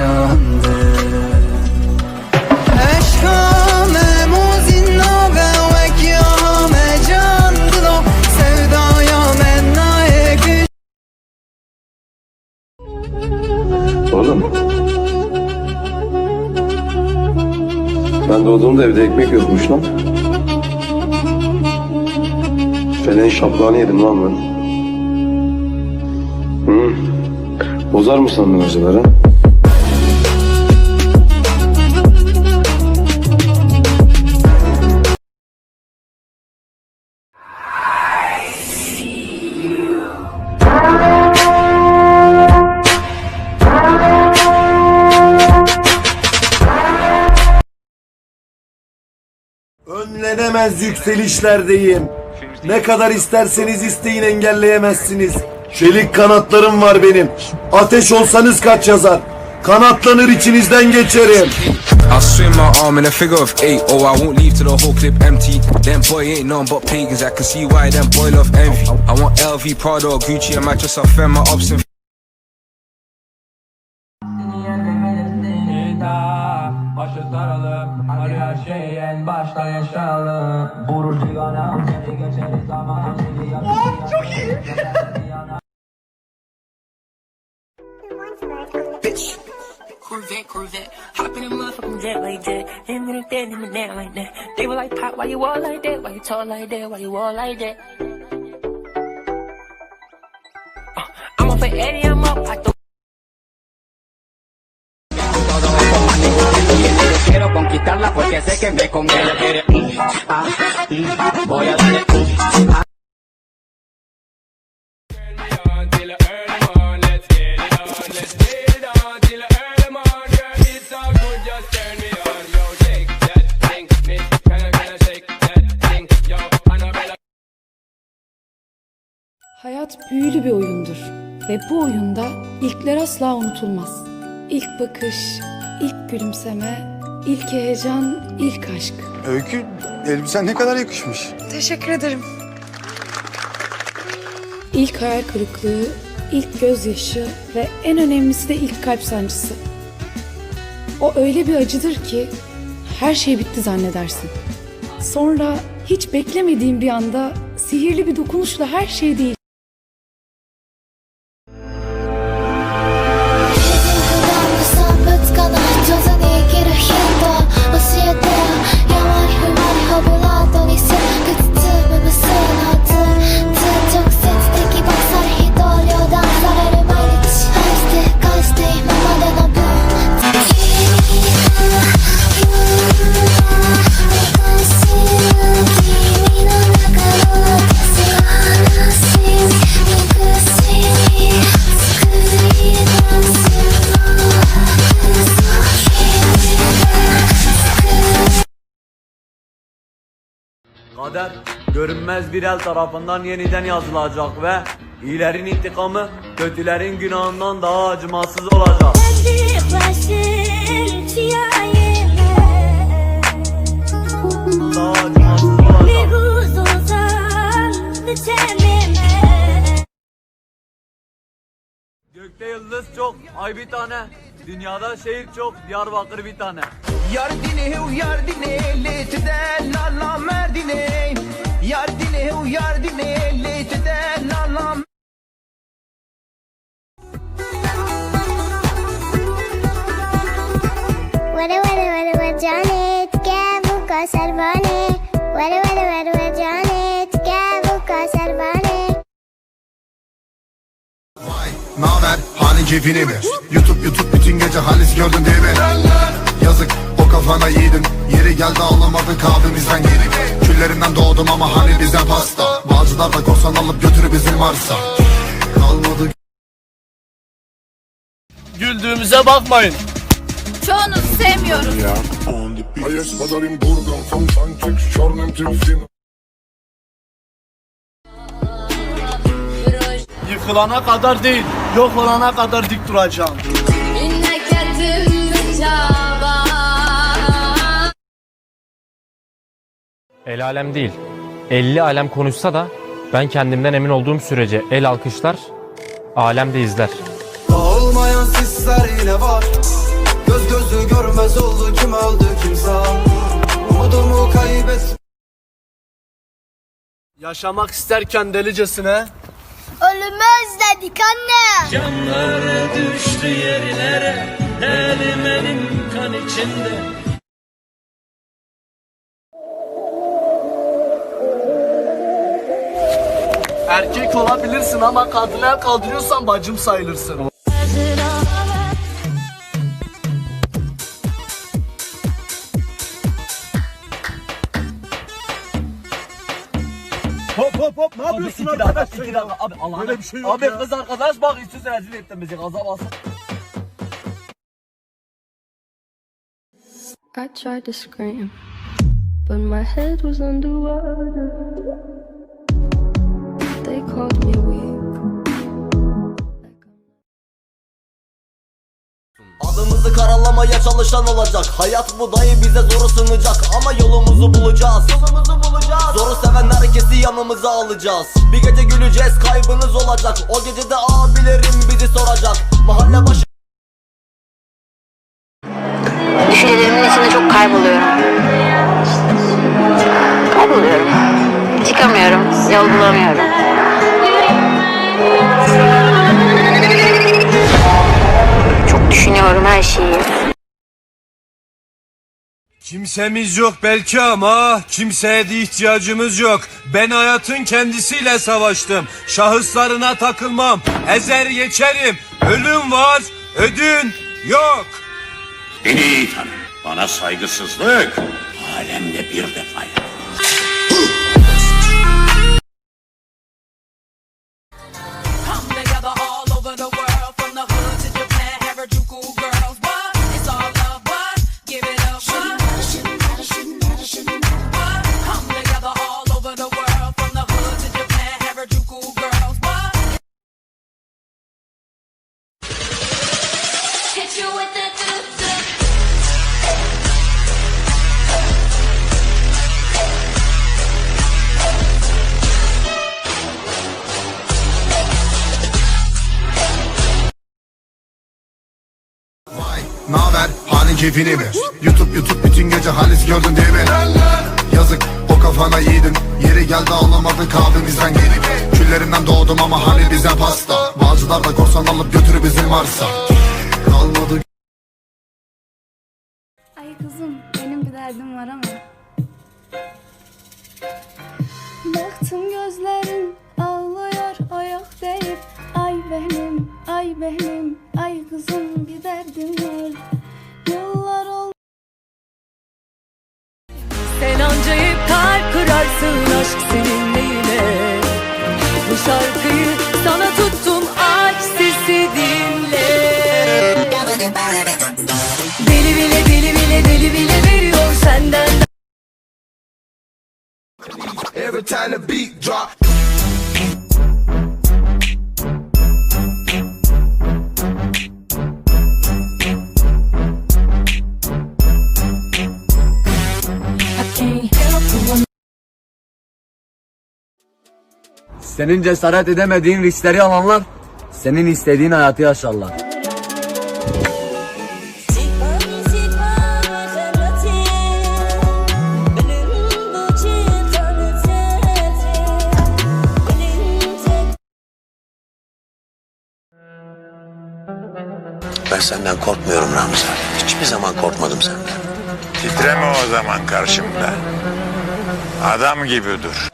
yaşandı Oğlum. Ben doğduğumda evde ekmek yokmuş lan. Feleğin şaplağını yedim lan ben. Hı. Bozar mı sandın acıları? Önlenemez yükselişlerdeyim. Ne kadar isterseniz isteyin engelleyemezsiniz. Çelik kanatlarım var benim. Ateş olsanız kaç yazar. Kanatlanır içinizden geçerim. I swing my arm in a figure of eight. Oh, I won't leave till the whole clip empty. Them boy ain't none but pagans. I can see why them boy love envy. I want LV, Prada, or Gucci. I might just offend my ups and şeyi en başta yaşayalım Vurur ciganam Seni geçeriz zaman Seni yakışır Çok iyi Corvette, Corvette. Hop in a motherfucking jet like that. Him and that, him and that like that. They were like, Pop, why you all like that? Why you talk like that? Why you all like that? Uh, I'm up for Eddie, I'm up. I porque sé que me conviene. Mm, ah, mm, Voy a. Hayat büyülü bir oyundur ve bu oyunda ilkler asla unutulmaz. İlk bakış, ilk gülümseme, ilk heyecan, ilk aşk. Öykü, elbisen ne kadar yakışmış. Teşekkür ederim. İlk hayal kırıklığı, ilk gözyaşı ve en önemlisi de ilk kalp sancısı. O öyle bir acıdır ki her şey bitti zannedersin. Sonra hiç beklemediğin bir anda sihirli bir dokunuşla her şey değil. Kader görünmez bir el tarafından yeniden yazılacak ve iyilerin intikamı kötülerin günahından daha acımasız olacak. Daha. Gökte yıldız çok, ay bir tane. Dünyada şehir çok, Diyarbakır bir tane. Yar dine yar dine Letide servane Vere vere vere vere cane Tike vuka servane Naber? Hani keyfini mi? Youtube Youtube bütün gece halis gördün değil mi? Yazık o kafana yiğidim Yeri geldi ağlamadın kahvemizden yedik Küllerinden doğdum ama hani bize pasta. Bağcılar da korsan alıp götürü bizim varsa Kalmadı. Güldüğümüze bakmayın. Çoğunuz sevmiyoruz. Ya. Yıkılana kadar değil, yok olana kadar dik duracağım. El alem değil. 50 alem konuşsa da ben kendimden emin olduğum sürece el alkışlar, alem de izler. Olmayan sisler yine var. Göz gözü görmez oldu kim öldü kim Umudumu kaybet Yaşamak isterken delicesine. Ölümü özledik anne. Canlar düştü yerlere Elim elim kan içinde. Erkek olabilirsin ama kadına kaldırıyorsan bacım sayılırsın. Hop hop hop ne yapıyorsun arkadaş? İki dakika abi Allah'ım. Böyle bir şey yok Abi ya. kız arkadaş bak üstü rezil ettin bizi gaza basın. I tried to scream, but my head was underwater. They called me weak. Adımızı karalamaya çalışan olacak Hayat bu dayı bize zoru sunacak Ama yolumuzu bulacağız Yolumuzu bulacağız Zoru seven herkesi yanımıza alacağız Bir gece güleceğiz kaybınız olacak O gece de abilerim bizi soracak Mahalle başı Düşüncelerimin içinde çok kayboluyorum. Kayboluyorum. Çıkamıyorum. Yol bulamıyorum. Kimsemiz yok belki ama kimseye de ihtiyacımız yok. Ben hayatın kendisiyle savaştım. Şahıslarına takılmam. Ezer geçerim. Ölüm var, ödün yok. Beni iyi tanı. Bana saygısızlık alemde bir defa keyfini mi? YouTube YouTube bütün gece halis gördün değil mi? Yazık o kafana yiğidin. Yeri geldi alamadın kahvemizden gelip Küllerinden doğdum ama hani bize pasta. Bağcılar da korsan alıp götürü bizim varsa Kalmadı. Ay kızım benim bir derdim var ama. Baktım gözlerin ağlıyor o yok deyip Ay benim, ay benim, ay kızım time the beat drop. Senin cesaret edemediğin riskleri alanlar Senin istediğin hayatı yaşarlar senden korkmuyorum Ramza Hiçbir zaman korkmadım senden Titreme o zaman karşımda. Adam gibi dur.